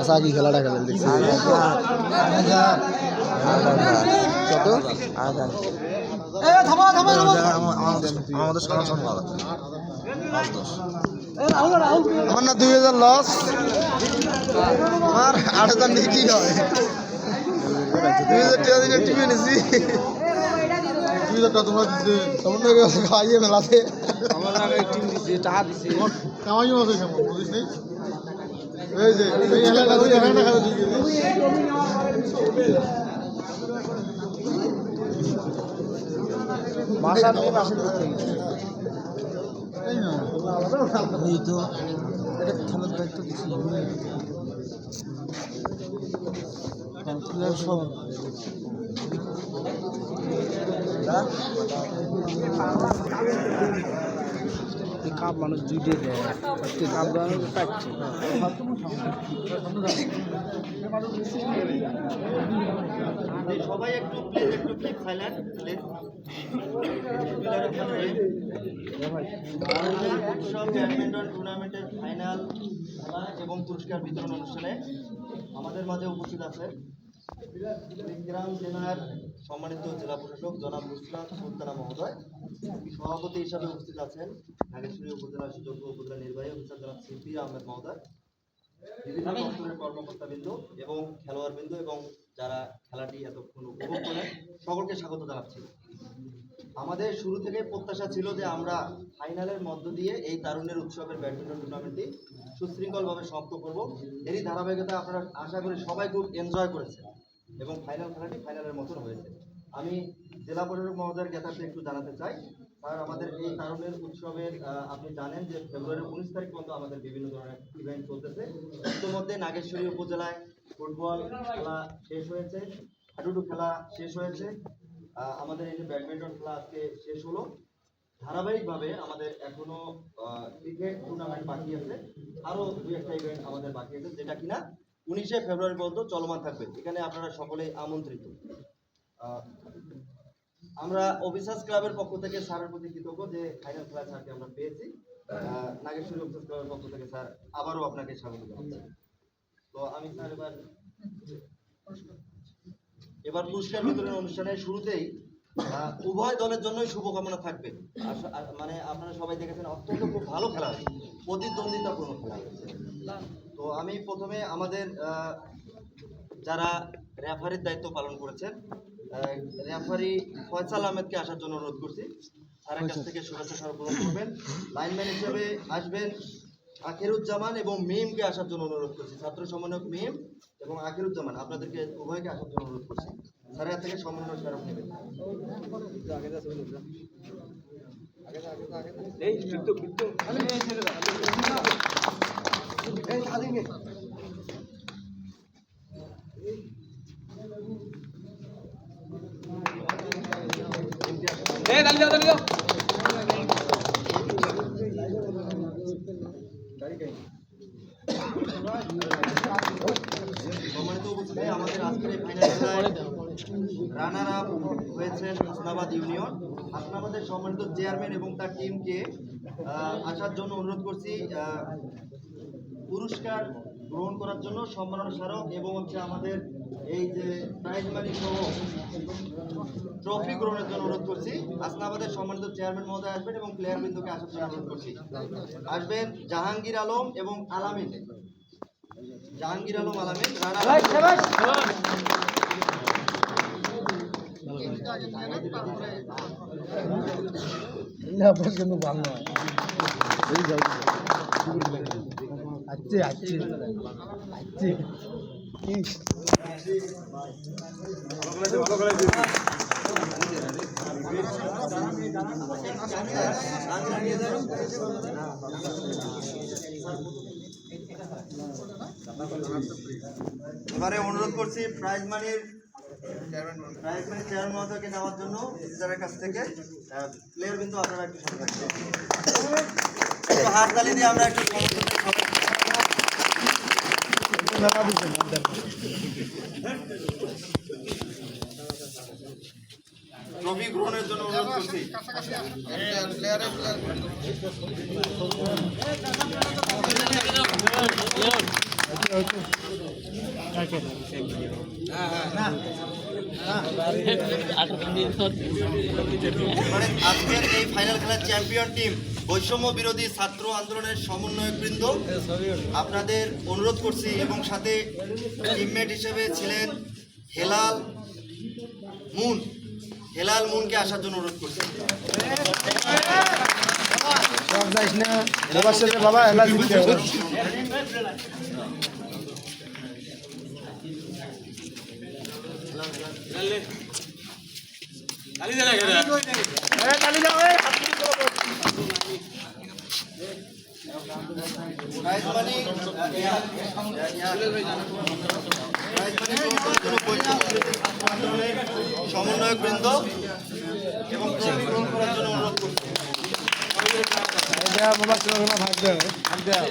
আশা কি খেলাটা খেলেন দেখছি কত আমাদের সরাসরি ভালো আমার না দুই হাজার লস আমার আট হাজার নিয়ে কি হয় দুই হাজার টাকা দিনে টিপে নিছি দুই হাজার টাকা তোমরা খাইয়ে মেলাতে আমার আগে টিম দিছে টাকা দিছে। কামাই আছে কেমন বুঝিস নেই এই যে এই এলাকা দুই এলাকা খাবে বাসা নিয়ে বাসা করতে এই তো এটা খেলার দায়িত্ব দিছি সব। এই কাপ মানুষ দুইটে দেয় কাপ পাচ্ছে সবাই একটু উৎসব ব্যাডমিন্টন টুর্নামেন্টের ফাইনাল এবং পুরস্কার বিতরণ অনুষ্ঠানে আমাদের মাঝে উপস্থিত আছে কুড়িগ্রাম জেলার সম্মানিত জেলা প্রশাসক জনাব নুসরাত সুলতানা মহোদয়। সভাপতি হিসাবে উপস্থিত আছেন। নাগেশ্বরী উপজেলা সুযোগ্য উপজেলা নির্বাহী অফিসার জনাব সিপি আহমেদ মহোদয়। বিভিন্ন দপ্তরের কর্মকর্তাবৃন্দ এবং খেলোয়াড়বৃন্দ এবং যারা খেলাটি এতক্ষণ উপভোগ করেন সকলকে স্বাগত জানাচ্ছি। আমাদের শুরু থেকে প্রত্যাশা ছিল যে আমরা ফাইনালের মধ্য দিয়ে এই তারুণ্যের উৎসবের ব্যাডমিন্টন টুর্নামেন্টটি সুশৃঙ্খলভাবে সমাপ্ত করব। এরই ধারাবাহিকতা আপনারা আশা করি সবাই খুব এনজয় করেছেন। এবং ফাইনাল খেলাটি ফাইনালের মতন হয়েছে। আমি জেলা প্রশাসক মহোদয়ের জ্ঞাতার্থে একটু জানাতে চাই। স্যার, আমাদের এই তারুণ্যের উৎসবের আপনি জানেন যে ফেব্রুয়ারির উনিশ তারিখ পর্যন্ত আমাদের বিভিন্ন ধরনের ইভেন্ট চলতেছে। ইতিমধ্যে নাগেশ্বরী উপজেলায় ফুটবল খেলা শেষ হয়েছে, হাডুডু খেলা শেষ হয়েছে। আমাদের এই যে ব্যাডমিন্টন খেলা আজকে শেষ হলো। ধারাবাহিকভাবে আমাদের এখনও ক্রিকেট টুর্নামেন্ট বাকি আছে। আরও দুই একটা ইভেন্ট আমাদের বাকি আছে, যেটা কিনা উনিশে ফেব্রুয়ারি পর্যন্ত চলমান থাকবে। এখানে আপনারা সকলেই আমন্ত্রিত। আমরা অফিসার্স ক্লাবের পক্ষ থেকে স্যারের প্রতি কৃতজ্ঞ যে ফাইনাল খেলা স্যারকে আমরা পেয়েছি। নাগেশ্বরী অফিসার্স ক্লাবের পক্ষ থেকে স্যার আবারও আপনাকে স্বাগত জানাচ্ছি। তো আমি স্যার এবার এবার পুরস্কার বিতরণ অনুষ্ঠানের শুরুতেই উভয় দলের জন্যই শুভকামনা থাকবে। মানে আপনারা সবাই দেখেছেন অত্যন্ত খুব ভালো খেলা। হয়েছে প্রতিদ্বন্দ্বিতাপূর্ণ খেলা হয়েছে। তো আমি প্রথমে আমাদের যারা রেফারির দায়িত্ব পালন করেছেন রেফারি ফয়সাল আহমেদকে আসার জন্য অনুরোধ করছি। তার কাছ থেকে শুভেচ্ছা সর্বপ্রথম করবেন। লাইনম্যান হিসেবে আসবেন আখিরুজ্জামান এবং মিমকে আসার জন্য অনুরোধ করছি। ছাত্র সমন্বয়ক মিম এবং আখিরুজ্জামান আপনাদেরকে উভয়কে আসার জন্য অনুরোধ করছি। স্যারের থেকে সমন্বয় স্মারক নেবেন সম্মানিত উপস্থিতি আমাদের আজকের এই ফাইনাল রানার আপ হয়েছেন হাসনাবাদ ইউনিয়ন। হাসনাবাদের সম্মানিত চেয়ারম্যান এবং তার টিমকে আসার জন্য অনুরোধ করছি পুরস্কার গ্রহণ করার জন্য সম্মাননা স্মারক এবং হচ্ছে আমাদের এই যে প্রাইজ মানি সহ ট্রফি গ্রহণের জন্য অনুরোধ করছি। হাসনাবাদের সম্মানিত চেয়ারম্যান মহোদয় আসবেন এবং প্লেয়ার বৃন্দকে আসার জন্য অনুরোধ করছি। আসবেন জাহাঙ্গীর আলম এবং আলামিন। জাহাঙ্গীর আলম, আলামিন ভালো আচ্ছা আচ্ছা। এবারে অনুরোধ করছি প্রাইজ মানির মানি চেয়ারম্যান মহোদয়কে জন্য টিচারের কাছ থেকে প্লেয়ার কিন্তু আপনারা একটু সাথে দিয়ে আমরা একটু ট্রফি গ্রহণের জন্য অনুরোধ করছি। আজকের এই ফাইনাল খেলার চ্যাম্পিয়ন টিম বৈষম্য বিরোধী ছাত্র আন্দোলনের সমন্বয়ক বৃন্দ। আপনাদের অনুরোধ করছি এবং সাথে টিমমেট হিসেবে ছিলেন হেলাল মুন। হেলাল মুনকে আসার জন্য অনুরোধ করছি। বাবা এলা জিততে হবে প্রাইজ মানি সমন্বয়ক বৃন্দ এবং গ্রহণ করার জন্য অনুরোধ করছি। বাবার সাথে ভাগ দেয়